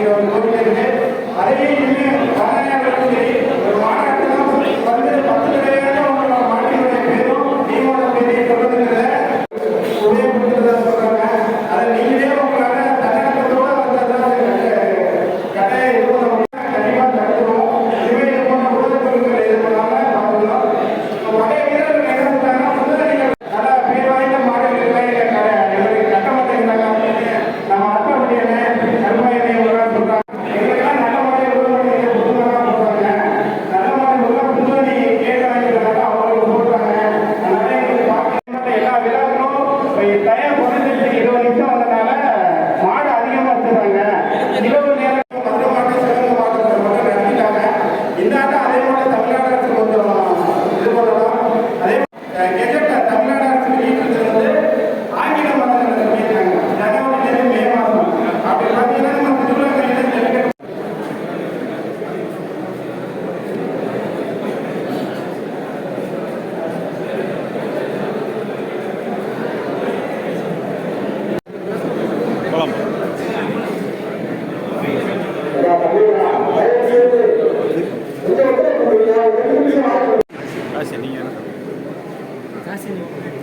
அப்படிங்கிற ஒரு கோரிக்கை இருக்கு அதையே இன்னும் சரி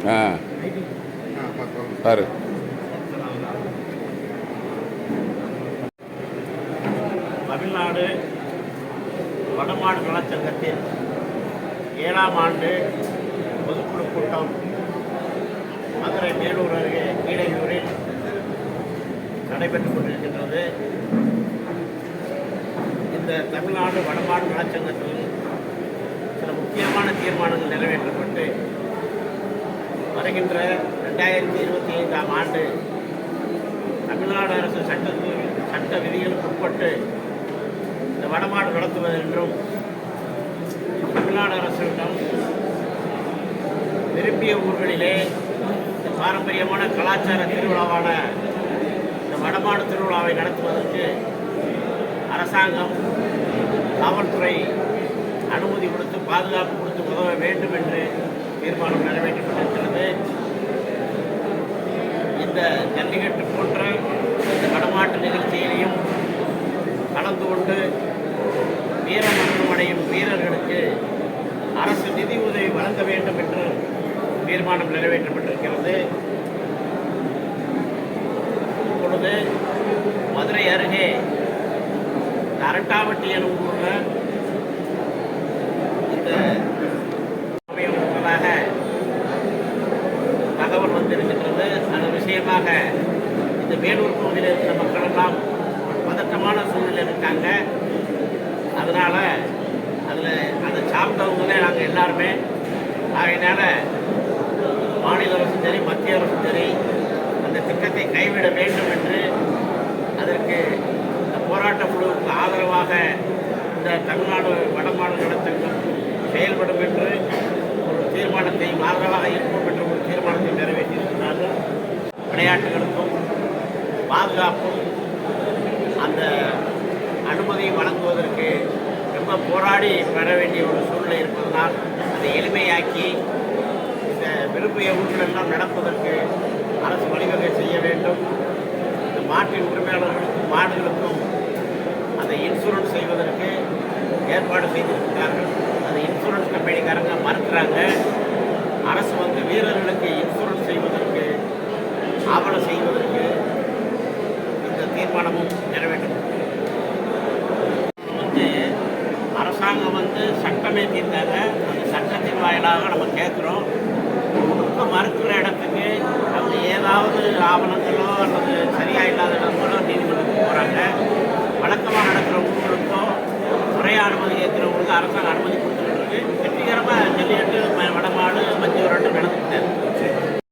ஆ. பாரு. தமிழ்நாடு வடமாடு நலச்சங்கத்தின் ஏழாம் ஆண்டு பொதுக்குழு கூட்டம் மதுரை மேலூர் அருகே கீழையூரில் நடைபெற்றுக் கொண்டிருக்கின்றது. இந்த தமிழ்நாடு வடமாடு நலச்சங்கத்தில் சில முக்கியமான தீர்மானங்கள் நிறைவேற்றப்பட்டு வருகின்ற ரெண்டாயிரத்தி இருபத்தி ஐந்தாம் ஆண்டு தமிழ்நாடு அரசு சட்டத்தில் சட்ட விதிகளுக்கு உட்பட்டு இந்த வடமாடு நடத்துவது என்றும் தமிழ்நாடு அரசிடம் விரும்பிய ஊர்களிலே இந்த பாரம்பரியமான கலாச்சார திருவிழாவான இந்த வடமாடு திருவிழாவை நடத்துவதற்கு அரசாங்கம் காவல்துறை அனுமதி கொடுத்து பாதுகாப்பு கொடுத்து உதவ வேண்டும் என்று தீர்மானம் நிறைவேற்றப்பட்டிருக்கிறது. இந்த ஜல்லிக்கட்டு போன்ற இந்த வடமாட்டு நிகழ்ச்சியிலையும் கலந்து கொண்டு வீரமரணம் அடையும் வீரர்களுக்கு அரசு நிதி உதவி வழங்க வேண்டும் என்று தீர்மானம் நிறைவேற்றப்பட்டிருக்கிறது. இப்பொழுது மதுரை அருகே அரட்டாவட்டி எனும் ஊரில் இந்த வந்திருக்கின்றது அது விஷயமாக இந்த வேலூர் பகுதியில் இருக்கிற மக்கள் எல்லாம் ஒரு பதட்டமான சூழ்நிலை இருக்காங்க. அதனால் அதில் அதை சார்ந்தவங்களே நாங்கள் எல்லாருமே. ஆகையினால மாநில அரசும் சரி மத்திய அரசும் சரி அந்த திட்டத்தை கைவிட வேண்டும் என்று அதற்கு இந்த போராட்ட குழுவுக்கு ஆதரவாக இந்த தமிழ்நாடு வடமாடு செயல்படும் என்று ஒரு தீர்மானத்தை ஆதரவாக இருக்கும் என்று ஒரு தீர்மானத்தை நிறைவேற்றியிருக்கிறார்கள் விளையாட்டுகளுக்கும் பாதுகாப்பும் அந்த அனுமதி வழங்குவதற்கு ரொம்ப போராடி பெற வேண்டிய ஒரு சூழ்நிலை இருப்பதனால் அதை எளிமையாக்கி இந்த விரும்பிய ஊர்களெல்லாம் நடப்பதற்கு அரசு வழிவகை செய்ய வேண்டும். இந்த மாட்டின் உரிமையாளர்களுக்கும் மாடுகளுக்கும் அதை இன்சூரன்ஸ் செய்வதற்கு ஏற்பாடு செய்திருக்கிறார்கள். அந்த இன்சூரன்ஸ் கம்பெனிக்காரங்க மறுக்கிறாங்க. அரசு வந்து வீரர்கள் இன்சூரன்ஸ் செய்வதற்கு ஆவணம் செய்வதற்கு இந்த தீர்மானமும் நிறைவேற்றது வந்து அரசாங்கம் வந்து சட்டமே தீர்த்தாங்க அந்த சட்டத்தின் வாயிலாக நம்ம கேட்குறோம். கொடுக்க மறுக்கிற இடத்துக்கு அவங்க ஏதாவது ஆவணங்களோ அல்லது சரியாக இல்லாத இடங்களோ நீதிமன்றத்துக்கு போகிறாங்க வழக்கமாக நடக்கிற ஊர்களுக்கும் முறையாக அனுமதி கேட்குறவங்களுக்கு அரசாங்கம் அனுமதி கொடுத்துருக்கு வெற்றிகரமாக ஜல்லிக்கட்டு ம- வடமாடு மஞ்சள் விரட்டு நடந்துக்கிட்டே